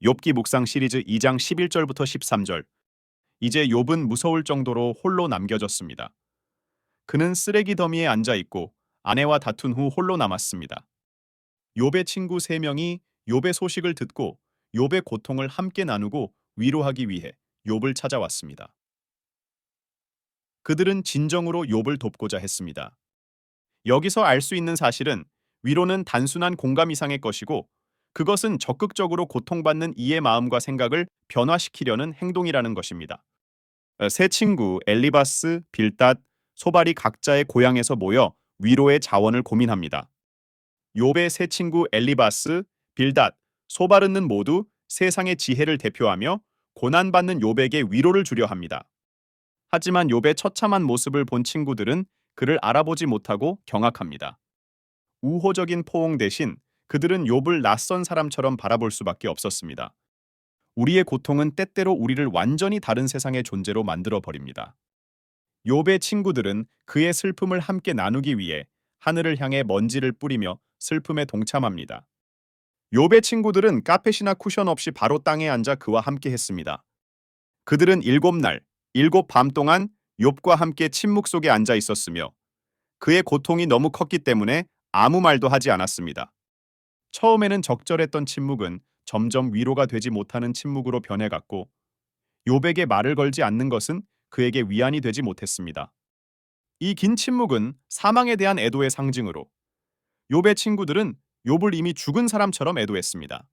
욥기 묵상 시리즈 2장 11절부터 13절. 이제 욥은 무서울 정도로 홀로 남겨졌습니다. 그는 쓰레기 더미에 앉아 있고 아내와 다툰 후 홀로 남았습니다. 욥의 친구 3명이 욥의 소식을 듣고 욥의 고통을 함께 나누고 위로하기 위해 욥을 찾아왔습니다. 그들은 진정으로 욥을 돕고자 했습니다. 여기서 알 수 있는 사실은 위로는 단순한 공감 이상의 것이고 그것은 적극적으로 고통받는 이의 마음과 생각을 변화시키려는 행동이라는 것입니다. 어, 세 친구 엘리바스, 빌닷, 소발이 각자의 고향에서 모여 위로의 자원을 고민합니다. 욥의 세 친구 엘리바스, 빌닷, 소바르는 모두 세상의 지혜를 대표하며 고난받는 욥에게 위로를 주려 합니다. 하지만 욥의 처참한 모습을 본 친구들은 그를 알아보지 못하고 경악합니다. 우호적인 포옹 대신 그들은 욥을 낯선 사람처럼 바라볼 수밖에 없었습니다. 우리의 고통은 때때로 우리를 완전히 다른 세상의 존재로 만들어 버립니다. 욥의 친구들은 그의 슬픔을 함께 나누기 위해 하늘을 향해 먼지를 뿌리며 슬픔에 동참합니다. 욥의 친구들은 카펫이나 쿠션 없이 바로 땅에 앉아 그와 함께 했습니다. 그들은 일곱 날, 일곱 밤 동안 욥과 함께 침묵 속에 앉아 있었으며 그의 고통이 너무 컸기 때문에 아무 말도 하지 않았습니다. 처음에는 적절했던 침묵은 점점 위로가 되지 못하는 침묵으로 변해갔고 욥에게 말을 걸지 않는 것은 그에게 위안이 되지 못했습니다. 이 긴 침묵은 사망에 대한 애도의 상징으로 욥의 친구들은 욥을 이미 죽은 사람처럼 애도했습니다.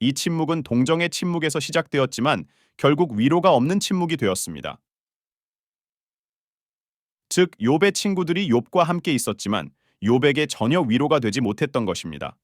이 침묵은 동정의 침묵에서 시작되었지만 결국 위로가 없는 침묵이 되었습니다. 즉 욥의 친구들이 욥과 함께 있었지만 욥에게 전혀 위로가 되지 못했던 것입니다.